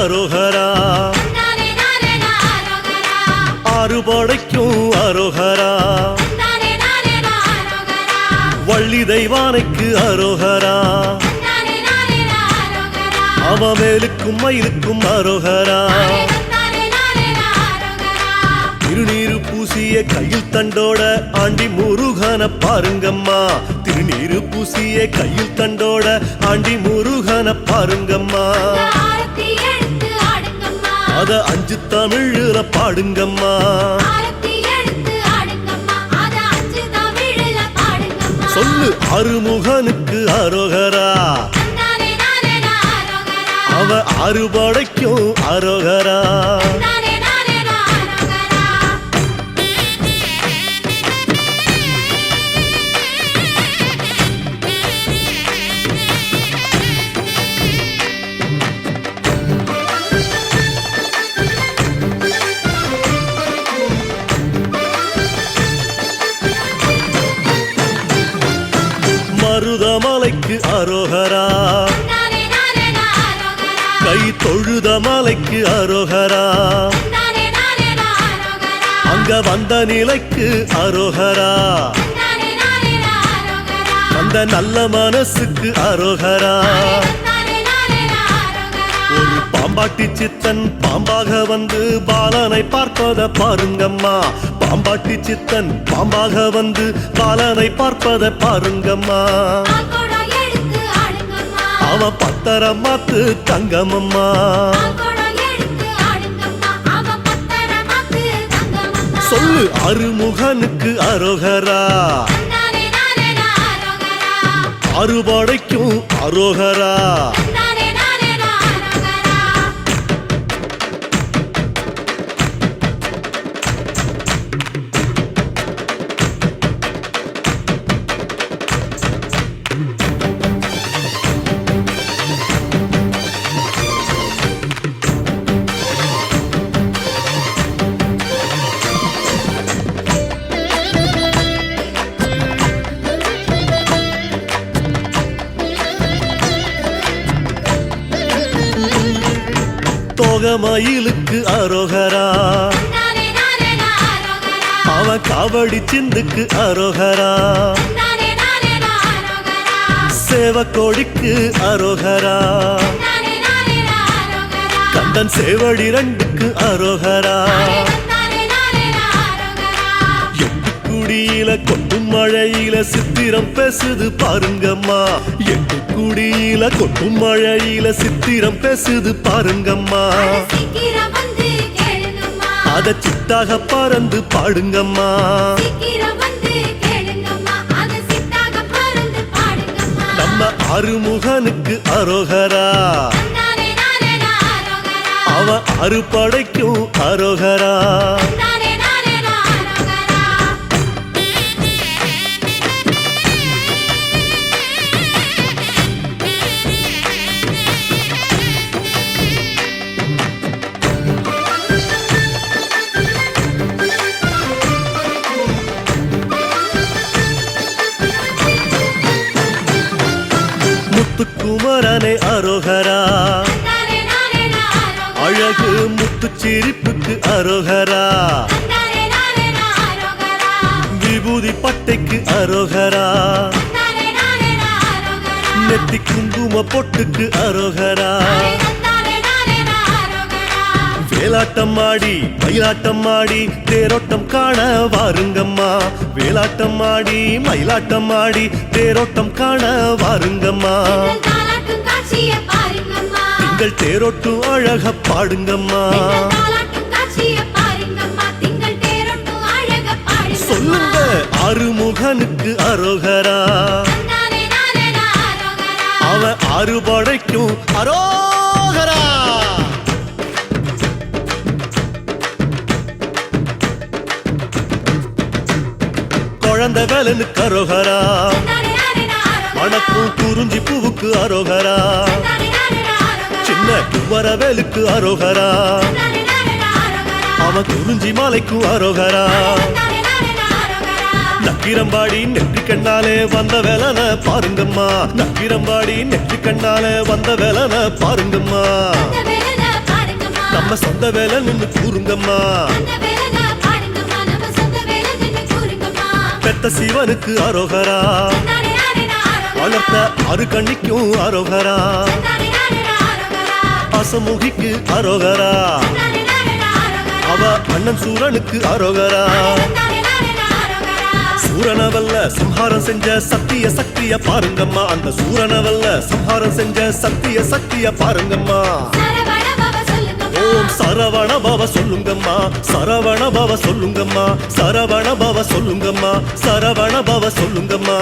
அரோகரா. அறுபடைக்கும் அரோகரா. வள்ளி தெய்வானைக்கு அரோகரா. அவமேலுக்கும் மயிலுக்கும் அரோகரா. திருநீரு பூசிய கையில் தண்டோட ஆண்டி முருகன பாருங்கம்மா. திருநீரு பூசிய கையில் தண்டோட ஆண்டி முருகன பாருங்கம்மா. அத அஞ்சு தமிழ்ல பாடுங்கம்மா. சொல்லு அருமுகனுக்கு அரோகரா அவ அறுபடைக்கும் அரோகரா மலைக்கு அரோகரா. அங்க வந்த நிலைக்கு அரோகரா. அந்த நல்ல மனசுக்கு அரோகரா. ஒரு பாம்பாட்டி சித்தன் பாம்பாக வந்து பாலனை பார்ப்பத பாருங்கம்மா. பாம்பாட்டி சித்தன் பாம்பாக வந்து பாலனை பார்ப்பத பாருங்கம்மா. அவன் பத்தரம் மாத்து தங்கமம்மா. சொல்லு அருமுகனுக்கு அரோகரா. அறுபடைக்கும் அரோகரா. தோகமயிலுக்கு அரோகரா. அவன் காவடி சிந்துக்கு அரோகரா. சேவக்கோழிக்கு அரோகரா. கந்தன் சேவடி ரெண்டுக்கு அரோகரா. குடியில கொட்டும் மழையில சித்திரம் பேசுது பாருங்கம்மா. எட்டு குடியில கொட்டும் மழையில சித்திரம் பேசுது பாருங்கம்மா. அத சித்தாக பறந்து பாடுங்கம்மா. நம்ம அருமுகனுக்கு அரோகரா. அவன் அறுபடைக்கும் அரோகரா. அரோகரா. அழகு முத்து சிரிப்புக்கு அரோகரா. விபூதி பட்டைக்கு அரோகரா. நெத்தி குங்கும பொட்டுக்கு அரோகரா. வேலாட்டம் ஆடி மயிலாட்டம் ஆடி தேரோட்டம் காண வாருங்கம்மா. வேலாட்டம் ஆடி மயிலாட்டம் ஆடி தேரோட்டம் காண வாருங்கம்மா. திங்கள் தேரோட்டும் அழக பாடுங்கம்மா. எங்கள் தாலாட்டும் காட்சியை பாருங்கம்மா. திங்கள் அரோகரா. அவன் குறிஞ்சி மாலைக்கும் அரோகரா. நக்கிரம்பாடி நெற்றி கண்ணாலே வந்த வேலன பாருங்கம்மா. நக்கிரம்பாடி நெற்றி கண்ணாலே வந்த வேலன பாருங்கம்மா. நம்ம சொந்த வேலை நின்று கூறுங்கம்மா. பெத்த சிவனுக்கு அரோகரா. நானே நானே நாரகரா வளர்த்த அருக்கண்ணிக்கும் அரோகரா. நானே நானே அரோகரா. அவ அண்ணன் சூரனுக்கு அரோகரா. சூரனவல்ல சம்ஹாரம் செஞ்ச சத்திய சக்திய பாருங்கம்மா. அந்த சூரனவல்ல சம்ஹாரம் செஞ்ச சத்திய சக்திய பாருங்கம்மா. ஓம் சரவண பவ சொல்லுங்கம்மா. சரவண பவ சொல்லுங்கம்மா. சரவண பவ சொல்லுங்கம்மா. சரவண பவ சொல்லுங்கம்மா.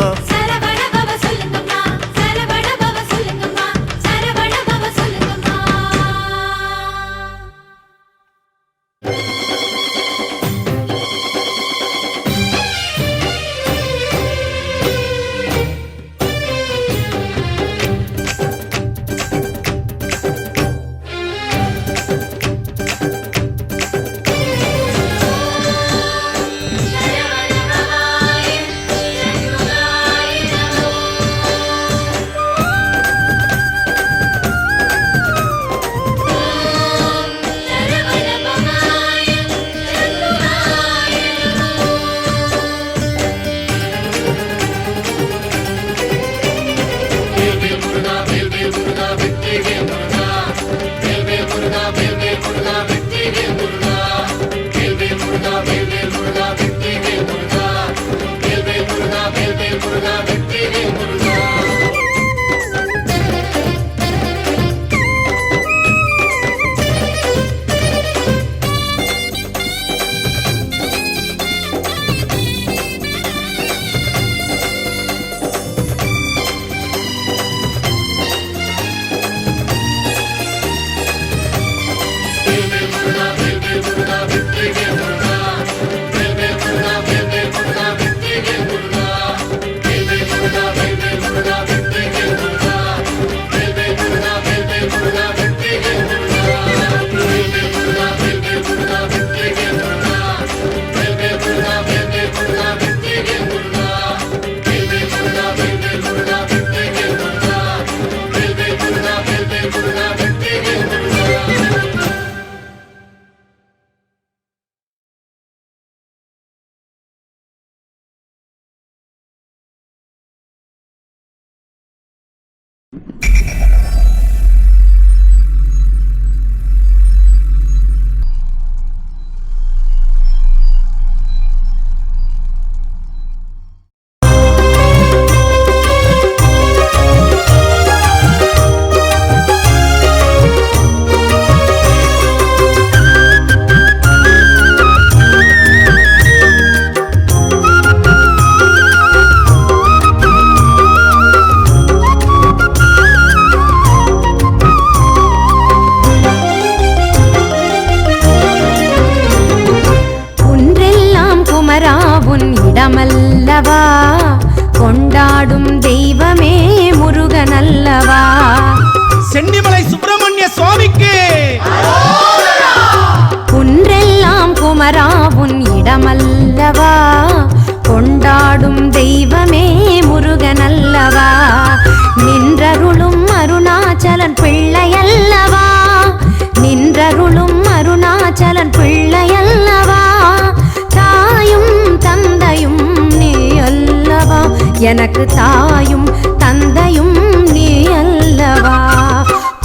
எனக்கு தாயும் தந்தையும் நீ அல்லவா?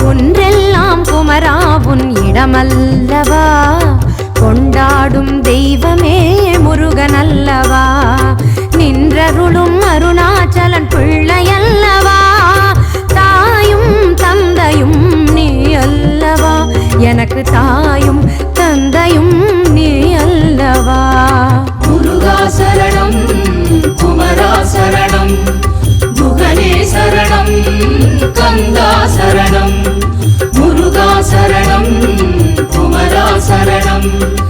ஒன்றெல்லாம் குமரா உன் இடமல்லவா? கொண்டாடும் தெய்வமே முருகன் அல்லவா? நின்றருளும் அருணாச்சலன் பிள்ளையல்லவா தாயும் தந்தையும் நீ அல்லவா? எனக்கு தாயும் தந்தையும் முருகா சரணம் குமரா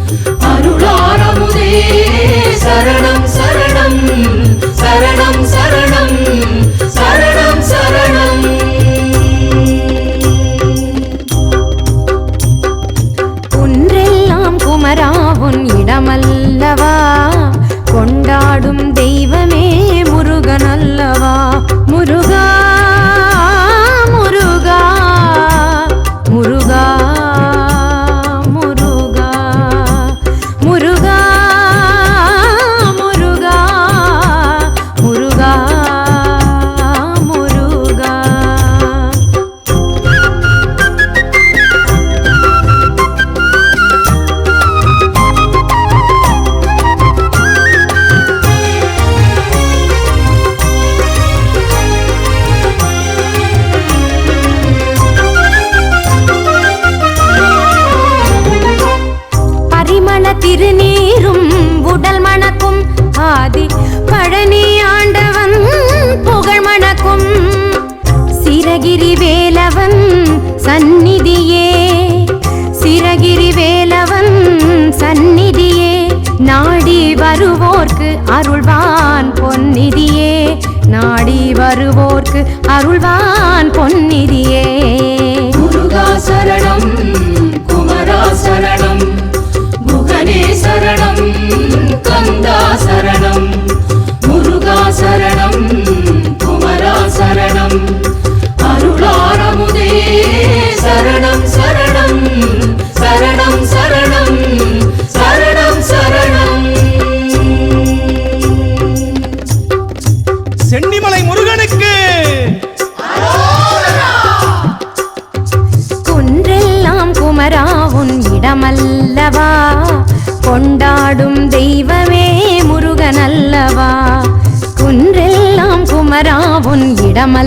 பொன்னிதி llama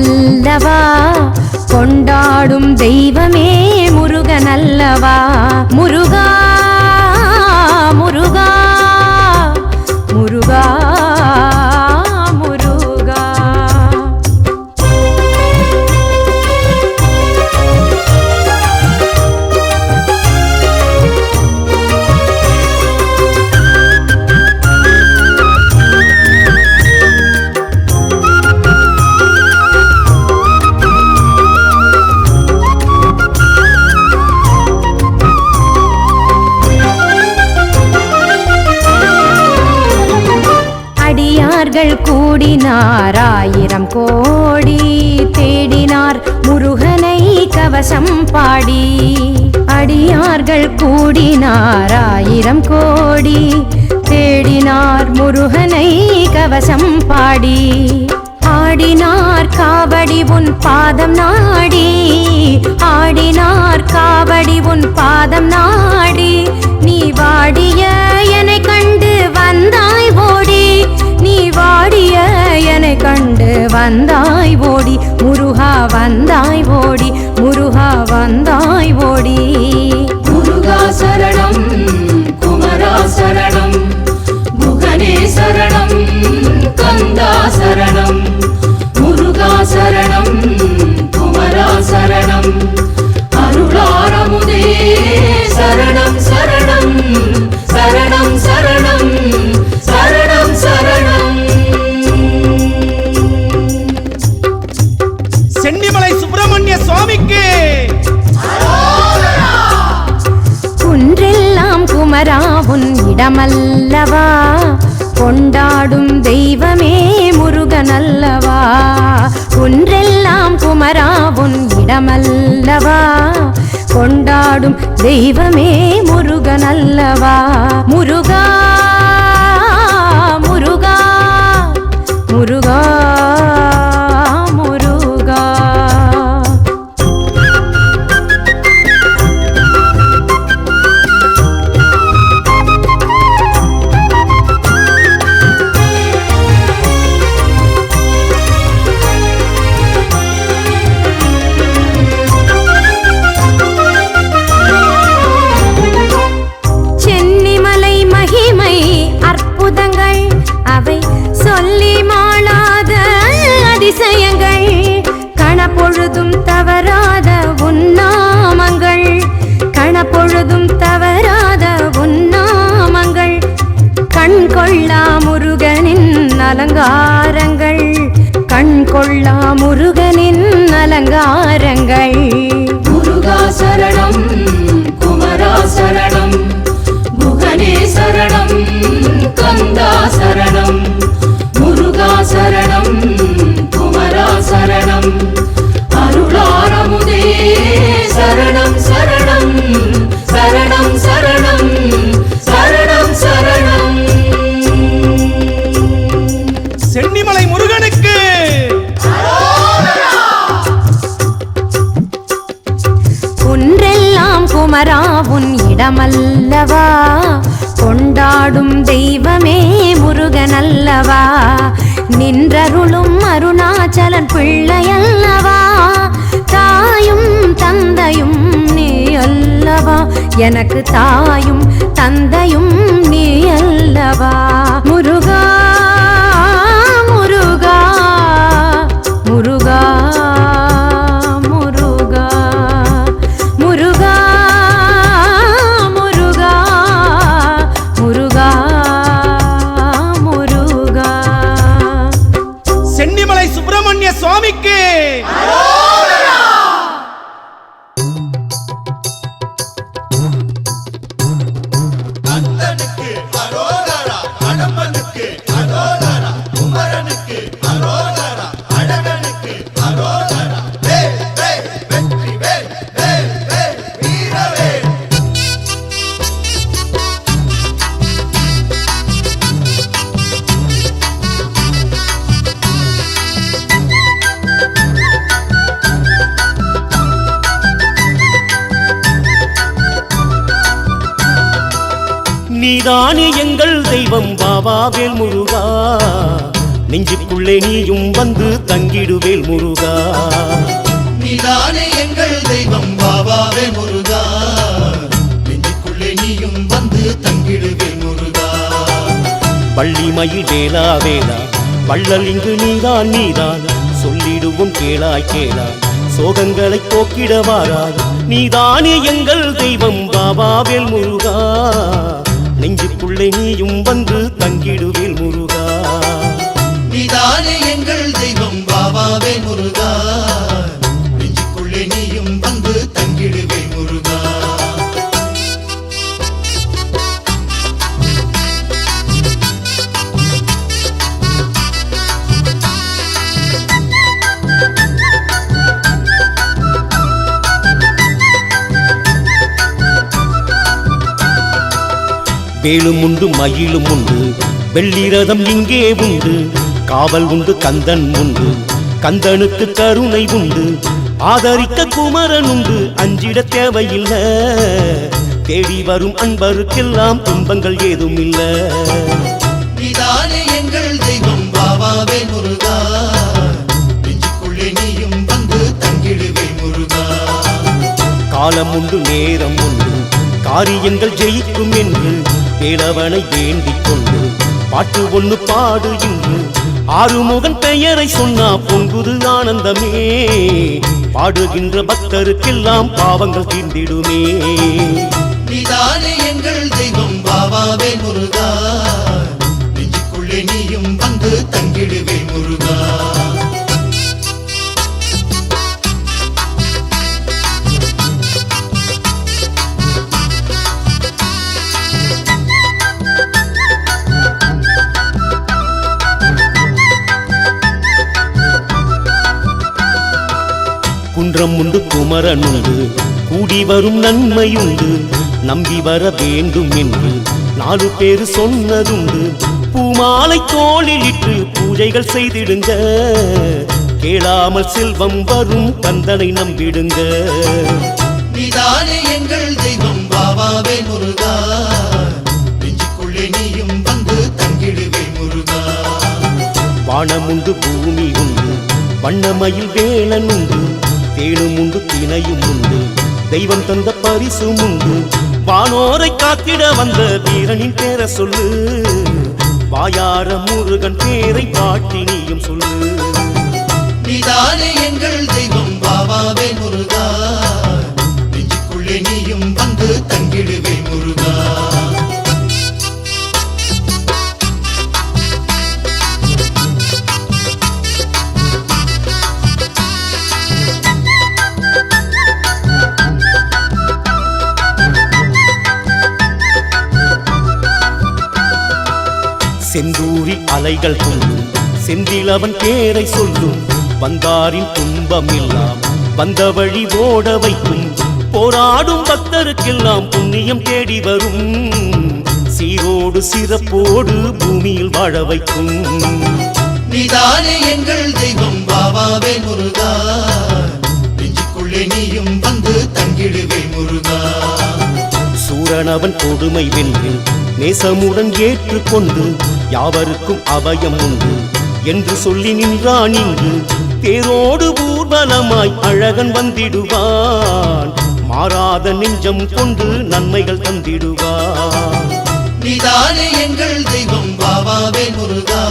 பரவசம் பாடி அடியார்கள் கூடினார் ஆயிரம் கோடி தேடினார் முருகனை கவசம் பாடி. ஆடினார் காவடி உன் பாதம் நாடி. ஆடினார் காவடி உன் பாதம் நாடி. நீ வாடிய என்னை கண்டு வந்தாய் ஓடி. நீ வாடிய என்னை கண்டு வந்தாய் ஓடி. முருகா வந்தாய் ஓடி. முருகா வந்தாய் ஓடி. முருகா சரணம் குமரா சரணம் முகனே சரணம் கந்தா சரணம் முருகா சரணம் தெய்வமே முருகன் அல்லவா? முருகா எனக்கு தாயும் தந்தையும் நீ அல்லவா நீதானே எங்கள் தெய்வம். பாபாவேல் முருகா. நெஞ்சுக்குள்ளே நீயும் வந்து தங்கிடுவேல் முருகா. நீதானே எங்கள் தெய்வம். பாபாவே முருகா. நெஞ்சுக்குள்ளே நீயும் வந்து தங்கிடுவே முருகா. வள்ளிமயில் வேலா வேலா. வள்ளல் இங்கு நீதான் நீதான். சொல்லிடுவோம் கேளாய் கேளாய் சோகங்களை போக்கிட வாராய் நீதானே எங்கள் தெய்வம். பாபாவேல் முருகா. நெஞ்சுக்குள்ளே நீயும் வந்து தங்கிடுவேல் வேலும் உண்டு மயிலும் உண்டு. வெள்ளிரதம் இங்கே உண்டு. காவல் உண்டு கந்தன் உண்டு. கந்தனுக்கு கருணை உண்டு. ஆதரிக்க குமரன் உண்டு. அஞ்சிட தேவையில்லை. தேடி வரும் அன்பருக்கெல்லாம் துன்பங்கள் ஏதும் இல்ல எங்கள் தெய்வம். பாபாவே முருகா. காலம் உண்டு நேரம் உண்டு. காரியங்கள் ஜெயிக்கும் என்று வேலவனை வேண்டிக் கொண்டு பாட்டு ஒன்று பாடு இன்று. ஆறுமுகன் பெயரை சொன்னா பொங்குது ஆனந்தமே. பாடுகின்ற பக்தருக்கெல்லாம் பாவங்கள் தீர்ந்திடுமே. நீதானே எங்கள் தெய்வம் பாபாவே முருகா. நெஞ்சுக்குள்ளே நீயும் வந்து தங்கிடுவே முருகா. குன்றம் உண்டு குமரன் உண்டு கூடி வரும் நன்மையுண்டு. நம்பி வர வேண்டும் என்று நாலு பேர் சொன்னதுண்டு. பூமாலை தோளில் இட்டு பூஜைகள் செய்திடுங்க. கேளாமல் செல்வம் வரும் கந்தனை நம்பிடுங்க. எங்கள் தெய்வம் பாபாவே முருகா. வானமுண்டு பூமி உண்டு வண்ணமயில் வேலன் உண்டு தேனும் உண்டு தினையும் உண்டு. தெய்வம் தந்த பரிசும் உண்டு. வானோரை காத்திட வந்த வீரனின் பேர சொல்லு. வாயார முருகன் பேரை பாட்டி நீயும் சொல்லு. நீதானே எங்கள் தெய்வம் பாபாவே முருகா. அலைகள் அலைகள் செந்தில் அவன் பேரை சொல்லும். வந்தாரின் துன்பம் எல்லாம் வந்த வழி ஓட வைக்கும். போராடும் பக்தருக்கெல்லாம் புண்ணியம் தேடி வரும். சீரோடு சிறப்போடு பூமியில் வாழ வைக்கும். நீதானே எங்கள் தெய்வம் பாபாவே முருகா. நெஞ்சுக்குள்ளே நீயும் வந்து தங்கிடுவே முருகா. சூரனவன் கொடுமை வென்று நேசமுடன் ஏற்றுக்கொண்டு யாவருக்கும் அபயம் உண்டு. என்று சொல்லி நின்றான் இங்கு தேரோடு ஊர்வலமாய் அழகன் வந்திடுவான். மாறாத நெஞ்சம் கொண்டு நன்மைகள் தந்திடுவான். நீதானே எங்கள் தெய்வம் பாபாவே முருகா.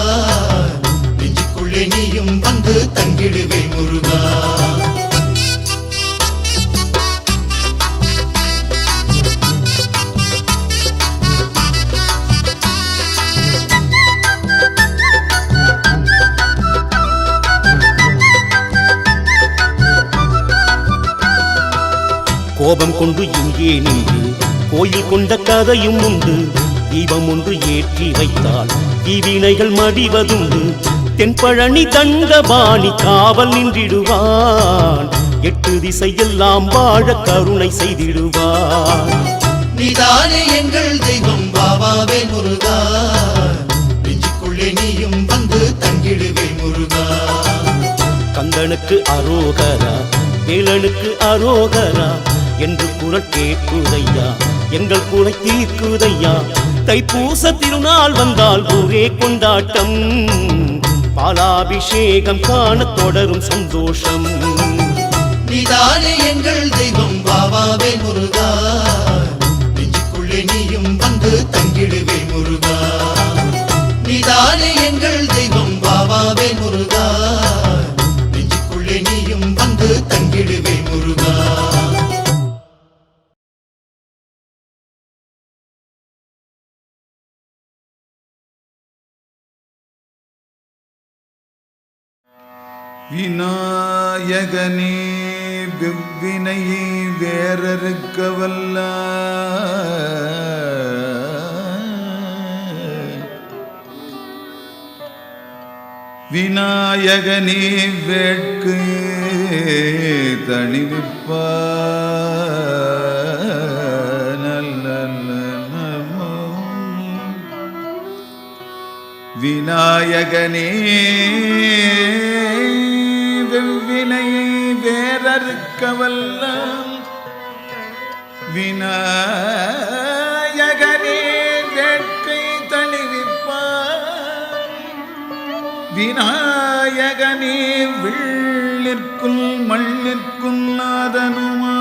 நெஞ்சுக்குள்ளே நீயும் வந்து தங்கிடுவே முருகா. கோபம் கொண்டு இங்கே நின்று கோயில் கொண்ட கதையும் உண்டு. தீபம் ஒன்று ஏற்றி வைத்தால் தீவினைகள் மடிவதுண்டு. தென்பழனி தண்டபாணி காவல் நின்றிடுவான். எட்டு திசையெல்லாம் வாழ கருணை செய்திடுவான். நீதானே எங்கள் தெய்வம் பாபாவே முருகா. நெஞ்சுக்குள்ளே நீயும் வந்து தங்கிடுவே முருகா. கந்தனுக்கு அரோகரா வேலனுக்கு அரோகரா என்று குரல் கேட்குதையா? எங்கள் குறை தீர்க்குதையா? தைப்பூச திருநாள் வந்தால் ஒரே கொண்டாட்டம். பாலாபிஷேகம் காண தொடரும் சந்தோஷம். நீதானே எங்கள் தெய்வம் பாபாவே முருகா. நெஞ்சுக்குள்ளே நீயும் வந்து தங்கிடுவே முருகா. நீதானே எங்கள் தெய்வம் பாபாவே முருகா. விநாயகனே வெவ்வினையை வேறறுக்க வல்ல விநாயகனே வேட்கு தணிவிப்ப. விநாயகனே வினையை வேறறுக்க வல்ல விநாயகனே வேட்கை தணிவிப்பார். விநாயகனே வில்லிற்குள் மண்ணிற்குள் நாதனுமா.